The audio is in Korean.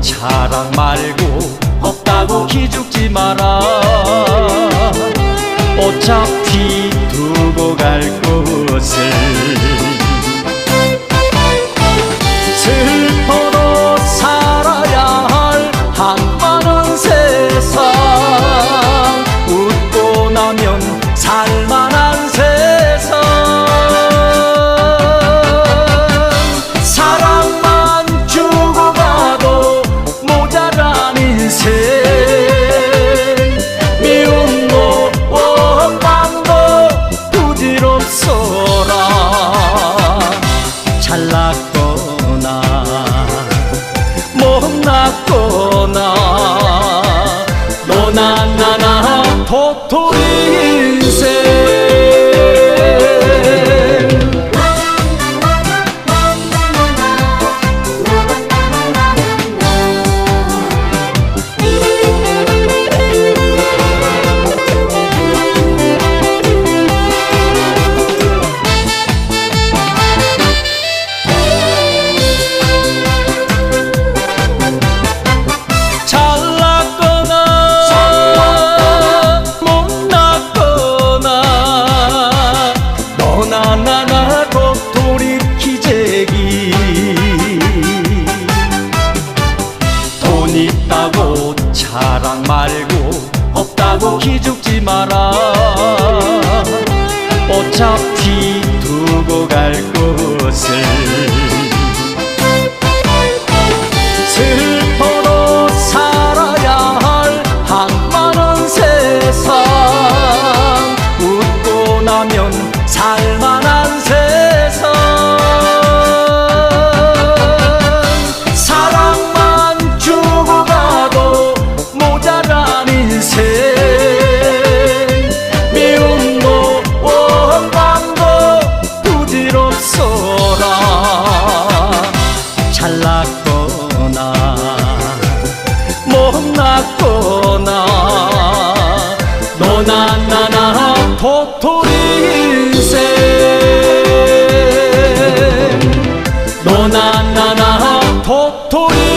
자랑 말고 없다고 기죽지 마라. 어차피 두고 갈 곳을 鳥取線 말고 없다고 기죽지 마라. 어차피 돌아 잘났거나 못났거나 너나 나나 도토리 인생 너나 나나 도토리